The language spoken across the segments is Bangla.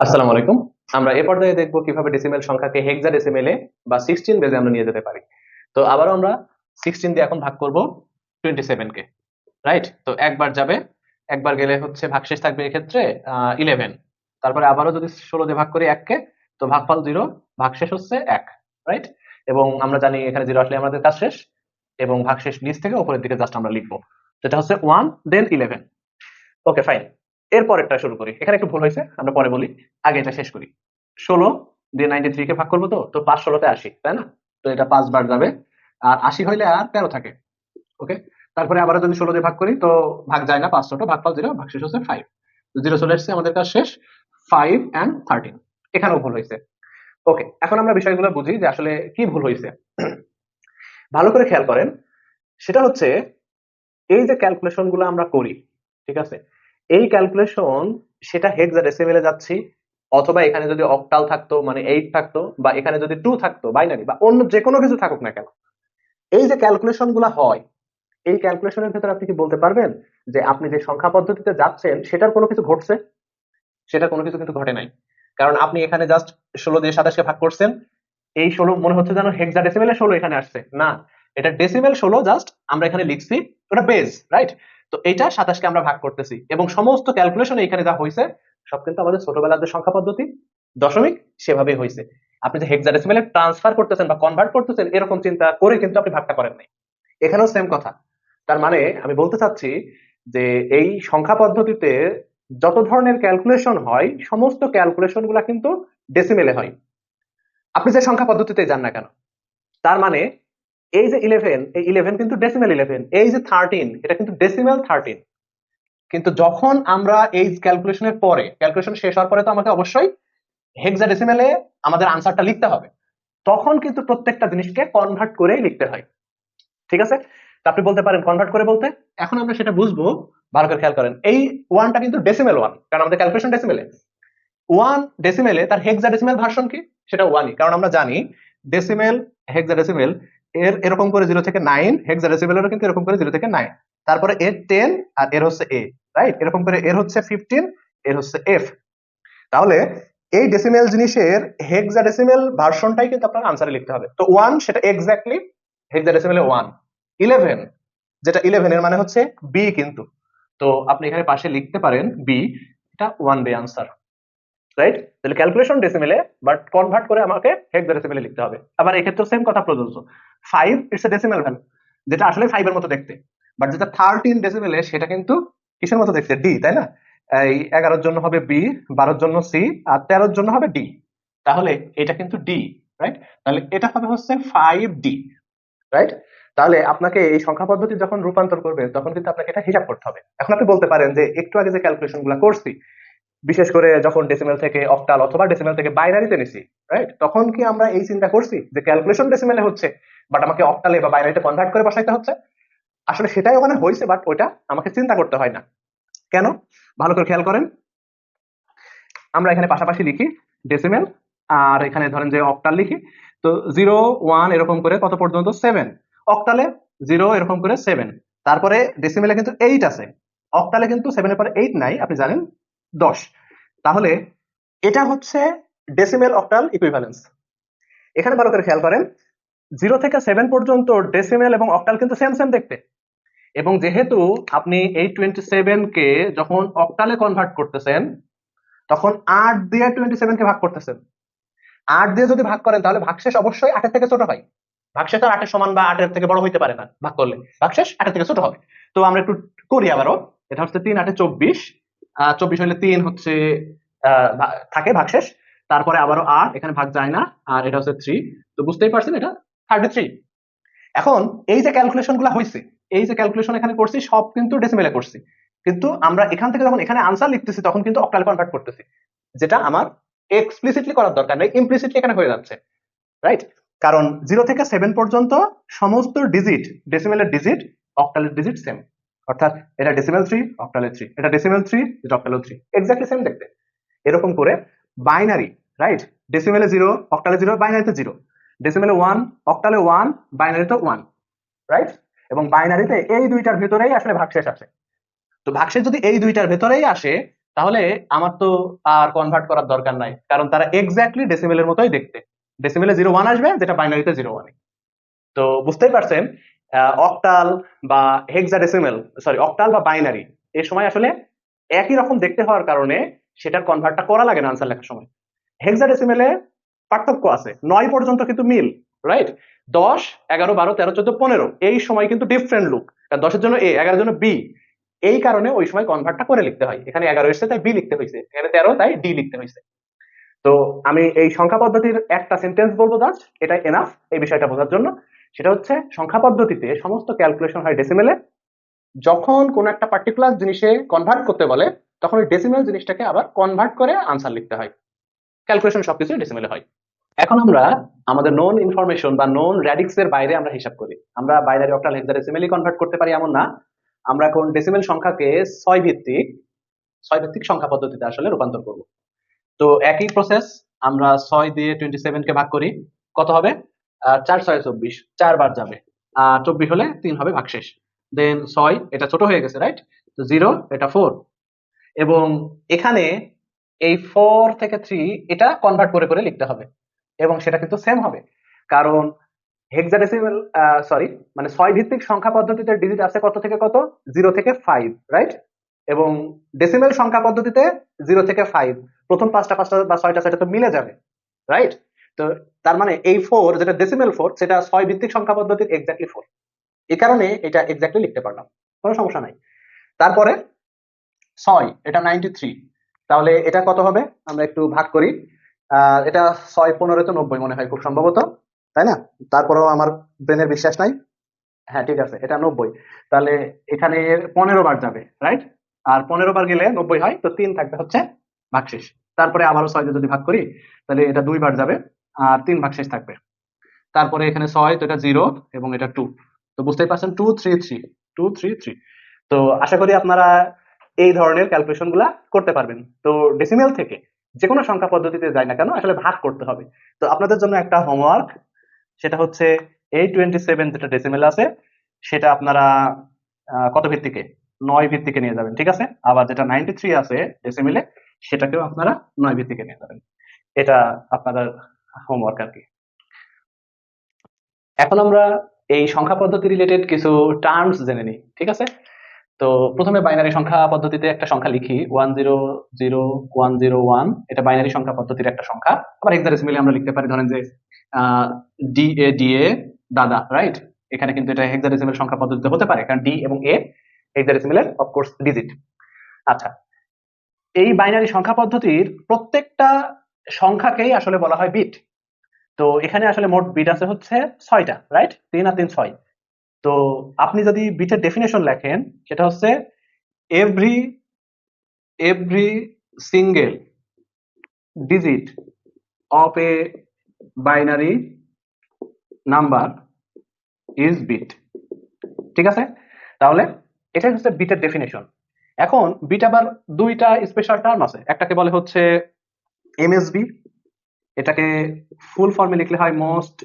আসসালামু আলাইকুম। আমরা এ পর্যায়ে দেখব কীভাবে ডেসিমেল সংখ্যাকে হেক্সাডেসিমেলে বা সিক্সটিন বেজে আমরা নিয়ে যেতে পারি। তো আবারও আমরা সিক্সটিন দিয়ে এখন ভাগ করব টোয়েন্টি কে রাইট তো একবার যাবে, একবার গেলে হচ্ছে ভাগশেষ থাকবে এক্ষেত্রে ইলেভেন তারপরে আবারও যদি ষোলো দিয়ে ভাগ করি এককে তো ভাগফল জিরো ভাগশেষ হচ্ছে এক রাইট এবং আমরা জানি এখানে জিরো আসলে আমাদের কাজ শেষ, এবং ভাগশেষ নিচ থেকে উপরের দিকে জাস্ট আমরা লিখব। যেটা হচ্ছে one then eleven okay fine এরপরেরটা শুরু করি। এখানে একটু ভুল হয়েছে, আমরা পরে বলি। আগে এটা শেষ করি। ষোলো, দিয়ে নাইনটি থ্রি কে ভাগ করব তো? তো পাঁচ ষোলোতে আশি, তাই না? তো এটা পাঁচবার যাবে। আর আশি হইলে আর তেরো থাকে। ওকে? তারপরে আবার যদি ষোলো দিয়ে ভাগ করি, তো ভাগ যায় না, পাঁচ ছোট, ভাগ পাঁচ জিরো, ভাগ শেষ হচ্ছে ফাইভ জিরো চলে এসছে, আমাদের কাজ শেষ। ফাইভ অ্যান্ড থার্টিন এখানেও ভুল হয়েছে। ওকে, এখন আমরা বিষয়গুলো বুঝি যে আসলে কি ভুল হয়েছে। ভালো করে খেয়াল করেন, সেটা হচ্ছে এই যে ক্যালকুলেশনগুলো আমরা করি, ঠিক আছে? এই ক্যালকুলেশন সেটা হেক্সাডেসিমেলে যাচ্ছি, অথবা এখানে যদি অক্টাল থাকতো মানে এইট থাকতো, বা এখানে যদি টু থাকতো বাইনারি বা অন্য যে কোনো কিছু থাকুক না কেন। এই যে ক্যালকুলেশনগুলা হয়, এই ক্যালকুলেশনের ভেতরে আপনি কি বলতে পারবেন যে আপনি যে সংখ্যা পদ্ধতিতে যাচ্ছেন, সেটার কোনো কিছু ঘটছে? সেটার কোনো কিছু কিন্তু ঘটে নাই। কারণ আপনি এখানে জাস্ট ষোলো দিয়ে সাতাশকে ভাগ করছেন, এই ষোলো মনে হচ্ছে যেন হেক্সা ডেসিমেলে ষোলো এখানে আসছে। না, এটা ডেসিমেল ষোলো জাস্ট আমরা এখানে লিখছি, ওটা বেস রাইট তো এটা সাতাশকে আমরা ভাগ করতেছি। এবং সমস্ত ক্যালকুলেশন এখানে যা হয়েছে সব কিন্তু আমাদের ছোটবেলার যে সংখ্যা পদ্ধতি দশমিক সেভাবেই হয়েছে আপনি যে হেক্সাডেসিমেলে ট্রান্সফার করতেছেন বা কনভার্ট করতেছেন এরকম চিন্তা করে কিন্তু আপনি ভাগটা করেন নাই। এখানেও সেম কথা। তার মানে আমি বলতে চাচ্ছি যে এই সংখ্যা পদ্ধতিতে যত ধরনের ক্যালকুলেশন হয় সমস্ত ক্যালকুলেশনগুলা কিন্তু ডেসিমেলে হয়। আপনি যে সংখ্যা পদ্ধতিতে যান না কেন তার মানে এই যে ইলেভেন এই ইলেভেন কিন্তু ডেসিমেল ইলেভেন এই যে থার্টিন এটা কিন্তু ডেসিমেল থার্টিন কিন্তু যখন আমরা এই ক্যালকুলেশনের পরে ক্যালকুলেশন শেষ হওয়ার পরে তো আমাকে অবশ্যই হেক্সা ডেসিমেলে আমাদের আনসারটা লিখতে হবে। তখন কিন্তু প্রত্যেকটা জিনিসকে কনভার্ট করেই লিখতে হয়। ঠিক আছে? আপনি বলতে পারেন কনভার্ট করে বলতে। এখন আমরা সেটা বুঝব, ভালো করে খেয়াল করেন। এই ওয়ানটা কিন্তু ডেসিমেল ওয়ান কারণ আমাদের ক্যালকুলেশন ডেসিমেলে ওয়ান ডেসিমেলে তার হেক্সা ডেসিমেল ভার্সন কি? সেটা ওয়ানই কারণ আমরা জানি ডেসিমেল হেক্সা ডেসিমেল এর এরকম করে জিরো থেকে নাইন হেক্সা ডেসিমেলেরও কিন্তু এরকম করে জিরো থেকে নাইন তারপরে এর টেন আর এর হচ্ছে এ রাইট এরকম করে এর হচ্ছে ফিফটিন এর হচ্ছে এফ তাহলে এই ডেসিমেল জিনিসের হেক্সা ডেসিমেল ভার্সনটাই কিন্তু আপনার আনসারে লিখতে হবে। তো ওয়ান সেটা এক্স্যাক্টলি হেক্সা ডেসিমেলে ওয়ান ইলেভেন যেটা ইলেভেন এর মানে হচ্ছে বি কিন্তু। তো আপনি এখানে পাশে লিখতে পারেন বি এটা ওয়ান বে আনসার রাইট তাহলে ক্যালকুলেশন ডেসিমেলে বাট কনভার্ট করে আমাকে হেক্সা ডেসিমেলে লিখতে হবে। আবার এক্ষেত্রে সেম কথা প্রযোজ্য। Five it's a decimal value যেটা আসলে ফাইভের মতো দেখতে। বাট যেটা থার্টিন ডেসিমেলে সেটা কিন্তু কিসের মতো দেখতে? ডি তাই না? এই এগারোর জন্য হবে বি বারোর জন্য সি আর তেরোর জন্য হবে ডি তাহলে এটা কিন্তু ডি রাইট তাহলে এটা হবে হচ্ছে ফাইভ ডি রাইট তাহলে আপনাকে এই সংখ্যা পদ্ধতি যখন রূপান্তর করবে, তখন কিন্তু আপনাকে এটা হিসাব করতে হবে। এখন আপনি বলতে পারেন যে, একটু আগে যে ক্যালকুলেশনগুলো করছি বিশেষ করে যখন ডেসিমেল থেকে অক্টাল অথবা ডেসিমেল থেকে বাইনারিতে নিছি রাইট তখন কি আমরা এই চিন্তা করছি যে ক্যালকুলেশন ডেসিমেলে হচ্ছে বাট আমাকে অক্টালে বা বাইনারিতে কনভার্ট করে বসাইতে হচ্ছে? আসলে সেটাই ওখানে হয়েছে বাট ওইটা আমাকে চিন্তা করতে হয় না। কেন? ভালো করে খেয়াল করেন। আমরা এখানে পাশাপাশি লিখি ডেসিমেল আর এখানে ধরেন যে অক্টাল লিখি, তো জিরো ওয়ান এরকম করে কত পর্যন্ত? সেভেন অক্টালে জিরো এরকম করে সেভেন তারপরে ডেসিমেলে কিন্তু এইট আছে। অক্টালে কিন্তু সেভেনের পরে এইট নাই, আপনি জানেন? দশ। তাহলে এটা হচ্ছে ডেসিমেল অক্টাল ইকুইভ্যালেন্স এখানে ভালো করে খেয়াল করেন জিরো থেকে সেভেন পর্যন্ত ডেসিমেল এবং অক্টাল কিন্তু সেম সেম দেখতে। এবং যেহেতু আপনি এই টোয়েন্টি সেভেন কে যখন অক্টালে কনভার্ট করতেছেন, তখন আট দিয়ে টোয়েন্টি সেভেন কে ভাগ করতেছেন। আট দিয়ে যদি ভাগ করেন, তাহলে ভাগশেষ অবশ্যই আটের থেকে ছোট হয়। ভাগশেষ আর আটের সমান বা আটের থেকে বড় হইতে পারে না ভাগ করলে। ভাগশেষ আটের থেকে ছোট হবে। তো আমরা একটু করি আবারও। এটা হচ্ছে তিন আটে চব্বিশ। চব্বিশ হলে তিন হচ্ছে থাকে ভাগশেষ। তারপরে আবারও আট, এখানে ভাগ যায় না, আর এটা হচ্ছে থ্রি তো বুঝতেই পারছেন এটা? থার্টি থ্রি এখন এই যে ক্যালকুলেশনগুলো হয়েছে এই যে ক্যালকুলেশন এখানে করছি, সব কিন্তু ডেসিমেলে করছি। কিন্তু আমরা এখান থেকে যখন এখানে আনসার লিখতেছি, তখন কিন্তু অক্টালে কনভার্ট করতেছি। যেটা আমার এক্সপ্লিসিটলি করার দরকার নেই ইমপ্লিসিটলি এখানে হয়ে যাচ্ছে। রাইট কারণ জিরো থেকে সেভেন পর্যন্ত সমস্ত ডিজিট ডেসিমেলের ডিজিট অক্টালের ডিজিট সেম অর্থাৎ এটা ডেসিমেল থ্রি অক্টালের থ্রি এটা ডেসিমেল থ্রি এটা অক্টালের থ্রি এক্স্যাক্টলি সেম দেখতে। এরকম করে বাইনারি রাইট ডেসিমেলে জিরো অক্টালে জিরো বাইনারিতে জিরো ডেসিমেলে ওয়ান অক্টালে ওয়ান বাইনারিতে ওয়ান রাইট এবং বাইনারিতে এই দুইটার ভেতরেই আসলে ভাগশেষ আসে তো ভাগশেষ যদি এই দুইটার ভেতরেই আসে, তাহলে আমার তো আর কনভার্ট করার দরকার নাই। কারণ তারা এক্স্যাক্টলি ডেসিমেলের মতোই দেখতে। ডেসিমেলে জিরো ওয়ান আসবে, যেটা বাইনারিতে জিরো ওয়ান তো বুঝতেই পারছেন অক্টাল বা হেক্সাডেসিমেল সরি অক্টাল বা বাইনারি এই সময় আসলে একই রকম দেখতে হওয়ার কারণে সেটার কনভার্টটা করা লাগে না আনসার লেখার সময়। হেক্সাডেসিমেলে পার্থক্য আছে, নয় পর্যন্ত কিন্তু মিল রাইট দশ, এগারো, বারো, তেরো, চোদ্দ, পনেরো, এই সময় কিন্তু ডিফারেন্ট লুক দশের জন্য এ এগারোর জন্য বি এই কারণে ওই সময় কনভার্টটা করে লিখতে হয়। এখানে এগারো এসছে, তাই বি লিখতে হয়েছে, এখানে তেরো, তাই ডি লিখতে হয়েছে। তো আমি এই সংখ্যা পদ্ধতির একটা সেন্টেন্স বলব জাস্ট এটা এনাফ এই বিষয়টা বোঝার জন্য। সেটা হচ্ছে সংখ্যা পদ্ধতিতে সমস্ত ক্যালকুলেশন হয় ডেসিমেলে যখন কোনো একটা পার্টিকুলার জিনিসে কনভার্ট করতে বলে, তখন ওই ডেসিমেল জিনিসটাকে আবার কনভার্ট করে আনসার লিখতে হয়। ক্যালকুলেশন সবকিছু ডেসিমেলে হয়। এখন আমরা আমাদের নোন ইনফরমেশন বা নোন র্যাডিক্স এর বাইরে আমরা হিসাব করি। আমরা বাইনারি অক্টাল হেক্সাডেসিমেলি কনভার্ট করতে পারি এমন না। আমরা এখন ডেসিমেল সংখ্যাকে ছয় ভিত্তিক ছয় ভিত্তিক সংখ্যা পদ্ধতিতে আসলে রূপান্তর করব। তো একই প্রসেস আমরা ছয় দিয়ে টোয়েন্টি সেভেন কে ভাগ করি। কত হবে? চার ছয় চব্বিশ, চারবার যাবে। আর চব্বিশ হলে তিন হবে ভাগশেষ। দেন ছয়, এটা ছোট হয়ে গেছে রাইট জিরো এটা ফোর এবং এখানে এই ফোর থেকে থ্রি এটা কনভার্ট করে করে লিখতে হবে। এবং সেটা কিন্তু সেম হবে। কারণ হেক্সাডেসিমাল সরি মানে ছয় ভিত্তিক সংখ্যা পদ্ধতিতে ডিজিট আছে কত থেকে কত? জিরো থেকে ফাইভ রাইট এবং ডেসিমেল সংখ্যা পদ্ধতিতে জিরো থেকে ফাইভ প্রথম পাঁচটা পাঁচটা বা ছয়টা ছয়টা তো মিলে যাবে রাইট তো তার মানে এই ফোর যেটা ডেসিমেল ফোর সেটা ছয় ভিত্তিক সংখ্যা পদ্ধতির এক্স্যাক্টলি ফোর এই কারণে এটা এক্স্যাক্টলি লিখতে পারলাম, কোনো সমস্যা নাই। তারপরে ছয়, এটা নাইনটি থ্রি তাহলে এটা কত হবে? আমরা একটু ভাগ করি। এটা ছয় পনেরো তো নব্বই মনে হয় খুব সম্ভবত, তাই না? তারপরেও আমার ব্রেনের বিশ্বাস নাই। হ্যাঁ ঠিক আছে, এটা নব্বই। তাহলে এখানে পনেরো বার যাবে রাইট আর পনেরো বার গেলে নব্বই হয়, তো তিন থাকবে হচ্ছে ভাগশেষ। তারপরে আবারও ছয় যদি ভাগ করি, তাহলে এটা দুই বার যাবে। আর তিন ভাগশেষ থাকবে। তারপরে এখানে ছয়, তো এটা জিরো এবং এটা টু তো বুঝতেই পারছেন two three three two three three তো আশা করি আপনারা এই ধরনের ক্যালকুলেশনগুলা করতে পারবেন। তো ডেসিমেল থেকে যে কোনো সংখ্যা পদ্ধতিতে যায় না কেন, আসলে ভাগ করতে হবে। তো আপনাদের জন্য একটা হোমওয়ার্ক সেটা হচ্ছে এই টোয়েন্টি সেভেন যেটা ডেসিমেল আছে, সেটা আপনারা কত ভিত্তিকে? নয় ভিত্তিকে নিয়ে যাবেন, ঠিক আছে? আবার যেটা নাইনটি থ্রি আছে ডেসিমেলে সেটাকেও আপনারা নয় ভিত্তিকে নিয়ে যাবেন। এটা আপনাদের হোমওয়ার্ক আর কি। এখন আমরা এই সংখ্যা পদ্ধতি রিলেটেড কিছু টার্মস জেনে নিই, ঠিক আছে? তো প্রথমে বাইনারি সংখ্যা পদ্ধতিতে একটা সংখ্যা লিখি one zero zero one zero one এটা বাইনারি সংখ্যা পদ্ধতির একটা সংখ্যা। আবার হেক্সাডেসিমেলে আমরা লিখতে পারি, ধরেন যে ডি এ ডি এ দাদা রাইট এখানে কিন্তু এটা হেক্সাডেসিমেল সংখ্যা পদ্ধতিতে হতে পারে, কারণ ডি এবং এ হেক্সাডেসিমেলের অফকোর্স ডিজিট আচ্ছা এই বাইনারি সংখ্যা পদ্ধতির প্রত্যেকটা সংখ্যাকেই আসলে বলা হয় বিট তো এখানে আসলে মোট বিট আছে হচ্ছে ছয়টা রাইট তিন আর তিন ছয়। তো আপনি যদি বিটের ডেফিনেশন লেখেন, সেটা হচ্ছে every every single digit of a binary number is bit ঠিক আছে? তাহলে এটাই হচ্ছে বিটের ডেফিনেশন এখন বিট আবার দুইটা স্পেশাল টার্ম আছে। একটাকে বলে হচ্ছে এমএসবি এটাকে ফুল ফর্মে লিখলে হয় most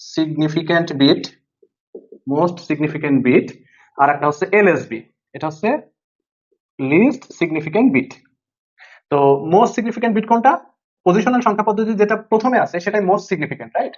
significant bit most significant bit আর একটা হচ্ছে এলএসবি এটা হচ্ছে লিস্ট সিগনিফিক্যান্ট বিট তো মোস্ট সিগনিফিক্যান্ট বিট কোনটা? পজিশনাল সংখ্যা পদ্ধতি যেটা প্রথমে আছে, সেটাই মোস্ট সিগনিফিক্যান্ট রাইট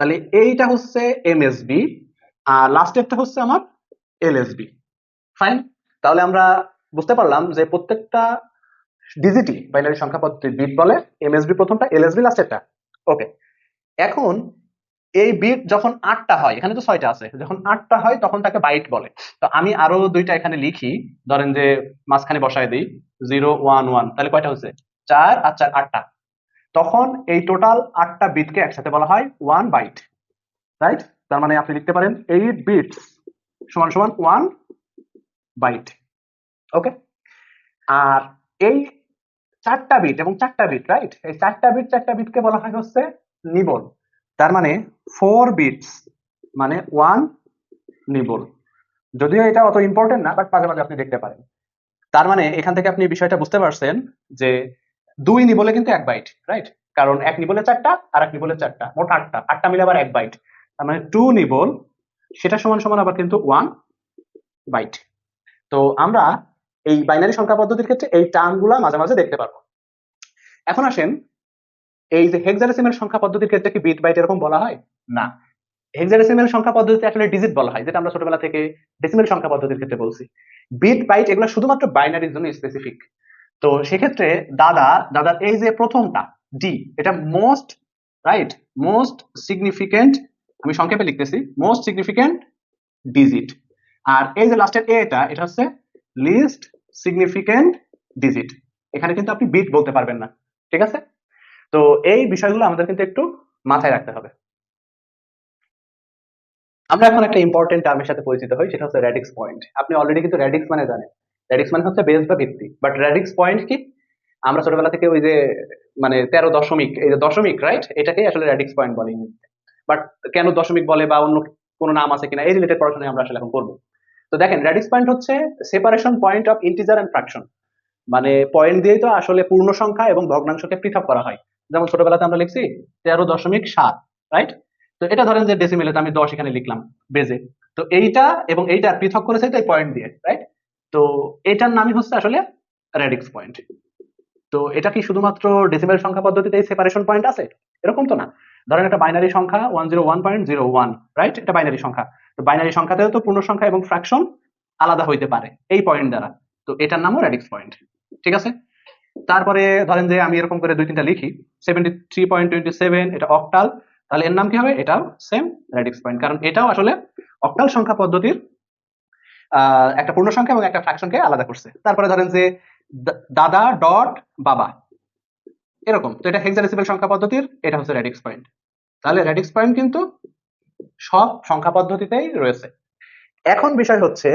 তাহলে এইটা হচ্ছে এমএসবি আর লাস্টেরটা হচ্ছে আমার এলএসবি ফাইন তাহলে আমরা বুঝতে পারলাম যে প্রত্যেকটা ডিজিটি বাইনারি সংখ্যা পদ্ধতির বিট বলে এমএসবি প্রথমটা এলএসবি লাস্টেরটা ওকে এখন এই বিট যখন আটটা হয়, এখানে তো ছয়টা আছে, যখন আটটা হয় তখন তাকে বাইট বলে। তো আমি আরও দুইটা এখানে লিখি, ধরেন যে মাঝখানে বসায় দিই জিরো ওয়ান ওয়ান তাহলে কয়টা হচ্ছে? চার আর চার, আটটা। তখন এই টোটাল আটটা বিটকে একসাথে বলা হয় ওয়ান বাইট রাইট তার মানে আপনি লিখতে পারেন এইট বিটস সমান সমান ওয়ান বাইট ওকে আর এই চারটা বিট এবং চারটা বিট রাইট এই চারটা বিট চারটা বিটকে বলা হয় হচ্ছে নিবল। তার মানে ফোর বিটস মানে ওয়ান নিবল। যদিও এটা অত ইম্পর্টেন্ট না বাট মাঝে মাঝে আপনি দেখতে পারেন। তার মানে এখান থেকে আপনি বিষয়টা বুঝতে পারছেন যে দুই নিবলে কিন্তু এক বাইট রাইট কারণ এক নিবলে চারটা আর এক নিবলে চারটা, মোট আটটা। আটটা মিলে আবার এক বাইট তার মানে টু নিবল, সেটা সমান সমান আবার কিন্তু ওয়ান বাইট তো আমরা এই বাইনারি সংখ্যা পদ্ধতির ক্ষেত্রে এই টার্মগুলা মাঝে মাঝে দেখতে পারব। এখন আসেন, এই যে হেক্সাডেসিমেল সংখ্যা পদ্ধতির ক্ষেত্রে কি বিট বাইট এরকম বলা হয়? না। হেক্সাডেসিমেল সংখ্যা পদ্ধতিতে আসলে ডিজিট বলা হয়, যেটা আমরা ছোটবেলা থেকে ডেসিমেল সংখ্যা পদ্ধতির ক্ষেত্রে বলছি। বিট বাইট এগুলো শুধুমাত্র বাইনারির জন্য স্পেসিফিক তো সেক্ষেত্রে দাদা, দাদার এই যে প্রথমটা ডি এটা মোস্ট রাইট মোস্ট সিগনিফিকেন্ট আমি সংক্ষেপে লিখতেছি মোস্ট সিগনিফিকেন্ট ডিজিট আর এই যে লাস্টের এটা এটা হচ্ছে লিস্ট সিগনিফিকেন্ট ডিজিট এখানে কিন্তু আপনি বিট বলতে পারবেন না, ঠিক আছে? তো এই বিষয়গুলো আমাদের কিন্তু একটু মাথায় রাখতে হবে। আমরা এখন একটা ইম্পর্টেন্ট টার্মের সাথে পরিচিত হই, সেটা হচ্ছে র্যাডিক্স পয়েন্ট আপনি অলরেডি কিন্তু র্যাডিক্স মানে জানেন। র্যাডিক্স মানে হচ্ছে বেস বা ভিত্তি। বাট র্যাডিক্স পয়েন্ট কি? আমরা ছোটবেলা থেকে ওই যে মানে তেরো দশমিক, এই যে দশমিক রাইট এটাকে আসলে র্যাডিক্স পয়েন্ট বলে ইংরেজিতে। বাট কেন দশমিক বলে বা অন্য কোনো নাম আছে কিনা, এই রিলেটেড পড়াশোনা আমরা আসলে এখন করব। তো দেখেন র্যাডিক্স পয়েন্ট হচ্ছে separation point of integer and fraction মানে পয়েন্ট দিয়েই তো আসলে পূর্ণ সংখ্যা এবং ভগ্নাংশকে পৃথক করা হয়। যেমন ছোটবেলাতে আমরা লিখছি তেরো দশমিক সাত রাইট তো এটা ধরেন যে ডেসিমেলে আমি দশ এখানে লিখলাম বেজে তো এইটা এবং এইটা পৃথক করেছে এই পয়েন্ট দিয়ে রাইট তো এটার নামই হচ্ছে আসলে র্যাডিক্স পয়েন্ট তো এটা কি শুধুমাত্র ডেসিমেল সংখ্যা পদ্ধতিতে সেপারেশন পয়েন্ট আছে? এরকম তো না। ধরেন একটা বাইনারি সংখ্যা one zero one point zero one right এটা বাইনারি সংখ্যা। তো বাইনারি সংখ্যাতেও তো পূর্ণ সংখ্যা এবং ফ্র্যাকশন আলাদা হইতে পারে, এই পয়েন্ট দ্বারা। তো এটার নামও র্যাডিক্স পয়েন্ট ঠিক আছে? তারপরে ধরেন যে আমি এরকম করে দুই তিনটা লিখি seventy three point twenty seven এটা অক্টাল তাহলে এর নাম কি হবে? এটাও সেম র্যাডিক্স পয়েন্ট কারণ এটাও আসলে অক্টাল সংখ্যা পদ্ধতির একটা পূর্ণ সংখ্যা এবং একটা ফ্র্যাকশনকে আলাদা করছে। তারপরে ধরেন যে দাদা, ডট, বাবা, এরকম। তো এটা হেক্সাডেসিমেল সংখ্যা পদ্ধতির, এটা হচ্ছে র্যাডিক্স পয়েন্ট তাহলে র্যাডিক্স পয়েন্ট কিন্তু সব সংখ্যা পদ্ধতিতেই রয়েছে। এখন বিষয় হচ্ছে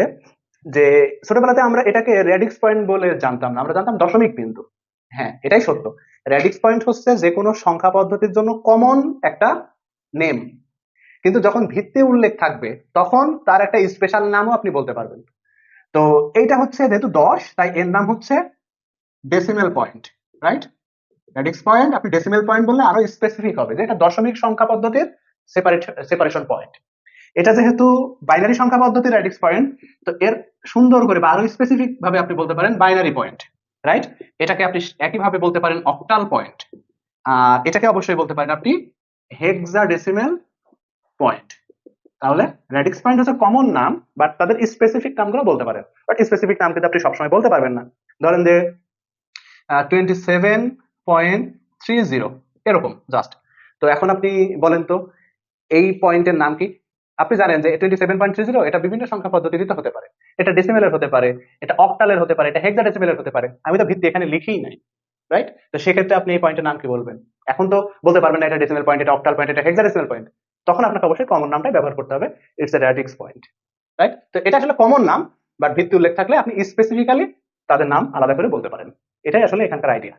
যে, ছোটবেলাতে আমরা এটাকে রেডিক্স পয়েন্ট বলে জানতাম না, আমরা জানতাম দশমিক বিন্দু। হ্যাঁ এটাই সত্য। রেডিক্স পয়েন্ট হচ্ছে যে কোনো সংখ্যা পদ্ধতির জন্য কমন একটা নেম কিন্তু যখন ভিত্তি উল্লেখ থাকবে, তখন তার একটা স্পেশাল নামও আপনি বলতে পারবেন। তো এইটা হচ্ছে যেহেতু দশ, তাই এর নাম হচ্ছে decimal point right radix point আপনি ডেসিমেল পয়েন্ট বললে আরও স্পেসিফিক হবে, যে এটা দশমিক সংখ্যা পদ্ধতির সেপারেশন পয়েন্ট এটা যেহেতু বাইনারি সংখ্যা পদ্ধতির র্যাডিক্স পয়েন্ট তো এর সুন্দর করে বা আরও স্পেসিফিক ভাবে আপনি বলতে পারেন বাইনারি পয়েন্ট রাইট এটাকে আপনি একইভাবে বলতে পারেন অক্টাল পয়েন্ট আর এটাকে অবশ্যই বলতে পারেন আপনি হেক্সাডেসিমেল পয়েন্ট তাহলে র্যাডিক্স পয়েন্ট হচ্ছে কমন নাম বাট তাদের স্পেসিফিক নামগুলো বলতে পারেন। বাট স্পেসিফিক নাম কিন্তু আপনি সবসময় বলতে পারবেন না। ধরেন যে twenty seven point three zero এরকম জাস্ট তো এখন আপনি বলেন তো এই পয়েন্টের নাম কি? আপনি জানেন যে twenty seven point three zero এটা বিভিন্ন সংখ্যা পদ্ধতিতে হতে পারে। এটা ডেসিমেলের হতে পারে, এটা অক্টালের হতে পারে, এটা হেক্সাডেসিমেলের হতে পারে। আমি তো ভিত্তি এখানে লিখিই নাই রাইট তো সেক্ষেত্রে আপনি এই পয়েন্টের নাম কি বলবেন? এখন তো বলতে পারবেন না এটা ডেসিমেল পয়েন্ট এটা অক্টাল পয়েন্ট এটা হেক্সাডেসিমেল পয়েন্ট তখন আপনাকে অবশ্যই কমন নামটাই ব্যবহার করতে হবে it's a radix point right তো এটা আসলে কমন নাম বাট ভিত্তি উল্লেখ থাকলে আপনি স্পেসিফিক্যালি তাদের নাম আলাদা করে বলতে পারেন। এটাই আসলে এখানকার আইডিয়া